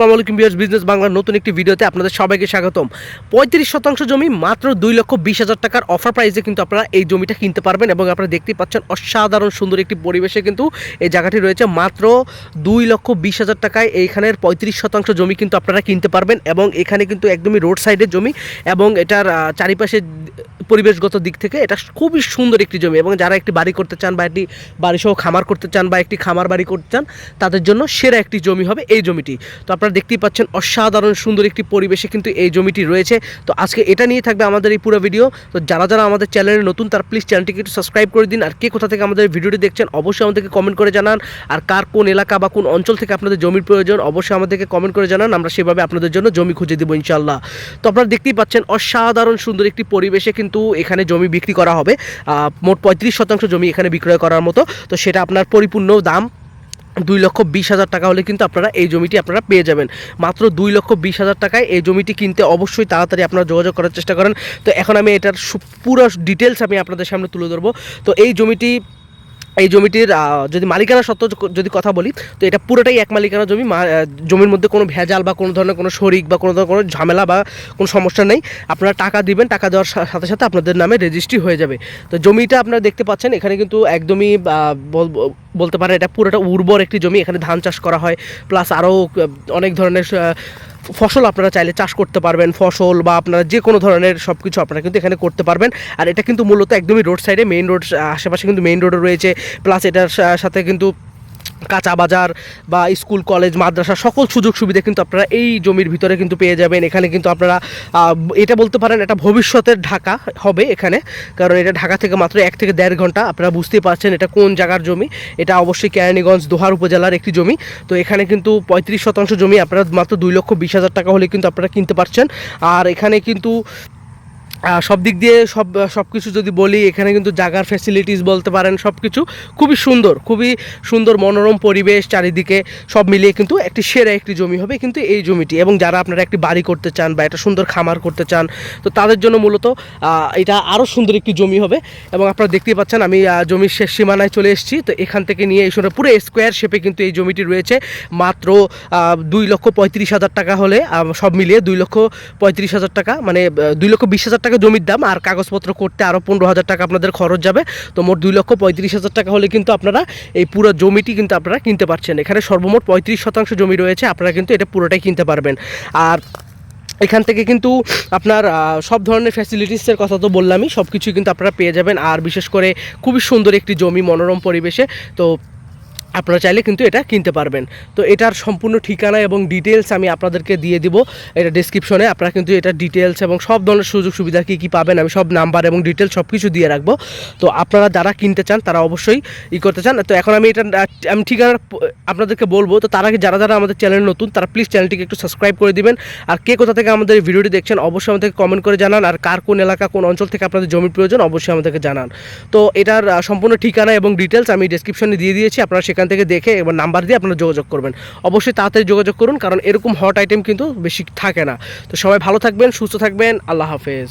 আসসালামু আলাইকুম বিয়ার্স বিজনেস বাংলার নতুন একটি ভিডিওতে আপনাদের সবাইকে স্বাগতম। পঁয়ত্রিশ শতাংশ জমি মাত্র দুই লক্ষ বিশ হাজার টাকার অফার প্রাইসে কিন্তু আপনারা এই জমিটা কিনতে পারবেন এবং আপনারা দেখতেই পাচ্ছেন অসাধারণ সুন্দর একটি পরিবেশে কিন্তু এই জায়গাটি রয়েছে। মাত্র দুই লক্ষ বিশ হাজার টাকায় এইখানের পঁয়ত্রিশ শতাংশ জমি কিন্তু আপনারা কিনতে পারবেন এবং এখানে কিন্তু একদমই রোড সাইডের জমি এবং এটার চারিপাশে পরিবেশগত দিক থেকে এটা খুবই সুন্দর একটি জমি এবং যারা একটি বাড়ি করতে চান বা একটি বাড়িসহ খামার করতে চান বা একটি খামার বাড়ি করতে চান, তাদের জন্য সেরা একটি জমি হবে এই জমিটি। তো আপনারা দেখতেই পাচ্ছেন অসাধারণ সুন্দর একটি পরিবেশে কিন্তু এই জমিটি রয়েছে। তো আজকে এটা নিয়ে থাকবে আমাদের এই পুরো ভিডিও। তো যারা যারা আমাদের চ্যানেলে নতুন, তার প্লিজ চ্যানেলটিকে একটু সাবস্ক্রাইব করে দিন। আর কে কোথা থেকে আমাদের ভিডিওটি দেখছেন, অবশ্যই আমাদেরকে কমেন্ট করে জানান। আর কার কোন এলাকা বা কোন অঞ্চল থেকে আপনাদের জমির প্রয়োজন, অবশ্যই আমাদেরকে কমেন্ট করে জানান। আমরা সেভাবে আপনাদের জন্য জমি খুঁজে দেবো ইনশাল্লাহ তো আপনারা দেখতেই পাচ্ছেন অসাধারণ সুন্দর একটি পরিবেশে কিন্তু এখানে জমি বিক্রি করা হবে। মোট পঁয়ত্রিশ শতাংশ জমি এখানে বিক্রয় করার মতো। তো সেটা আপনার পরিপূর্ণ দাম দুই লক্ষ বিশ হাজার টাকা হলে কিন্তু আপনারা এই জমিটি আপনারা পেয়ে যাবেন। মাত্র দুই লক্ষ বিশ হাজার টাকায় এই জমিটি কিনতে অবশ্যই তাড়াতাড়ি আপনারা যোগাযোগ করার চেষ্টা করেন। তো এখন আমি এটার পুরো ডিটেলস আমি আপনাদের সামনে তুলে ধরবো। তো এই জমিটি এই জমিটির যদি মালিকানা সত্ত্ব যদি কথা বলি, তো এটা পুরোটাই এক মালিকানা জমি জমির মধ্যে কোনো ভেজাল বা কোনো ধরনের কোনো শরিক বা কোনো ধরনের কোনো ঝামেলা বা কোনো সমস্যা নেই। আপনারা টাকা দিবেন, টাকা দেওয়ার সাথে সাথে আপনাদের নামে রেজিস্ট্রি হয়ে যাবে। তো জমিটা আপনারা দেখতে পাচ্ছেন, এখানে কিন্তু একদমই বল- বলতে পারেন এটা পুরোটা উর্বর একটি জমি, এখানে ধান চাষ করা হয়, প্লাস আরও অনেক ধরনের ফসল আপনারা চাইলে চাষ করতে পারবেন, ফসল বা আপনারা যে কোনো ধরনের সব কিছু আপনারা কিন্তু এখানে করতে পারবেন। আর এটা কিন্তু মূলত একদমই রোড সাইডে মেইন রোড আশেপাশে কিন্তু মেইন রোডও রয়েছে। প্লাস এটার সাথে কিন্তু কাঁচা বাজার বা স্কুল, কলেজ, মাদ্রাসা সকল সুযোগ সুবিধা কিন্তু আপনারা এই জমির ভিতরে কিন্তু পেয়ে যাবেন। এখানে কিন্তু আপনারা এটা বলতে পারেন এটা ভবিষ্যতের ঢাকা হবে এখানে। কারণ এটা ঢাকা থেকে মাত্র এক থেকে দেড় ঘণ্টা। আপনারা বুঝতেই পারছেন এটা কোন জায়গার জমি। এটা অবশ্যই কেরানীগঞ্জ, দোহার উপজেলার একটি জমি। তো এখানে কিন্তু পঁয়ত্রিশ শতাংশ জমি আপনারা মাত্র দুই লক্ষ বিশ হাজার টাকা হলে কিন্তু আপনারা কিনতে পারছেন। আর এখানে কিন্তু সব দিক দিয়ে সব সব কিছু যদি বলি, এখানে কিন্তু জাগার ফ্যাসিলিটিস বলতে পারেন সব কিছু খুবই সুন্দর খুবই সুন্দর মনোরম পরিবেশ চারিদিকে, সব মিলিয়ে কিন্তু একটি সেরা একটি জমি হবে কিন্তু এই জমিটি। এবং যারা আপনারা একটি বাড়ি করতে চান বা একটা সুন্দর খামার করতে চান, তো তাদের জন্য মূলত এটা আরও সুন্দর একটি জমি হবে। এবং আপনারা দেখতেই পাচ্ছেন, আমি জমির শেষ সীমানায় চলে এসেছি। তো এখান থেকে নিয়ে এই পুরো স্কোয়ার শেপে কিন্তু এই জমিটি রয়েছে। মাত্র দুই লক্ষ পঁয়ত্রিশ হাজার টাকা হলে সব মিলিয়ে দুই লক্ষ পঁয়ত্রিশ হাজার টাকা মানে দুই লক্ষ বিশ হাজার টাকা জমির দাম আর কাগজপত্র করতে আরও পনেরো হাজার টাকা আপনাদের খরচ যাবে। তো মোট দুই লক্ষ পঁয়ত্রিশ হাজার টাকা হলে কিন্তু আপনারা এই পুরো জমিটি কিন্তু আপনারা কিনতে পারছেন। এখানে সর্বমোট পঁয়ত্রিশ শতাংশ জমি রয়েছে, আপনারা কিন্তু এটা পুরোটাই কিনতে পারবেন। আর এখান থেকে কিন্তু আপনার সব ধরনের ফ্যাসিলিটিসের কথা তো বললামই সব কিছুই কিন্তু আপনারা পেয়ে যাবেন। আর বিশেষ করে খুবই সুন্দর একটি জমি, মনোরম পরিবেশে। তো আপনারা চাইলে কিন্তু এটা কিনতে পারবেন। তো এটার সম্পূর্ণ ঠিকানা এবং ডিটেলস আমি আপনাদেরকে দিয়ে দিব। এটা ডিসক্রিপশনে আপনারা কিন্তু এটা ডিটেলস এবং সব ধরনের সুযোগ সুবিধা কী কী পাবেন, আমি সব নাম্বার এবং ডিটেলস সব কিছু দিয়ে রাখব। তো আপনারা যারা কিনতে চান, তারা অবশ্যই ই করতে চান। তো এখন আমি এটা, আমি ঠিকানা আপনাদেরকে বলব, তো তার আগে যারা যারা আমাদের চ্যানেল নতুন, তারা প্লিজ চ্যানেলটিকে একটু সাবস্ক্রাইব করে দিবেন। আর কে কোথা থেকে আমাদের ভিডিওটি দেখছেন, অবশ্যই আমাদেরকে কমেন্ট করে জানান। আর কার কোন এলাকা, কোন অঞ্চল থেকে আপনাদের জমির প্রয়োজন, অবশ্যই আমাদেরকে জানান। তো এটার সম্পূর্ণ ঠিকানা এবং ডিটেলস আমি ডিসক্রিপশনে দিয়ে দিয়েছি, আপনারা সেখান থেকে দেখে এবার নাম্বার দিয়ে আপনারা যোগাযোগ করবেন। অবশ্যই তাড়াতাড়ি যোগাযোগ করুন, কারণ এরকম হট আইটেম কিন্তু বেশি থাকে না। তো সবাই ভালো থাকবেন, সুস্থ থাকবেন, আল্লাহ হাফেজ।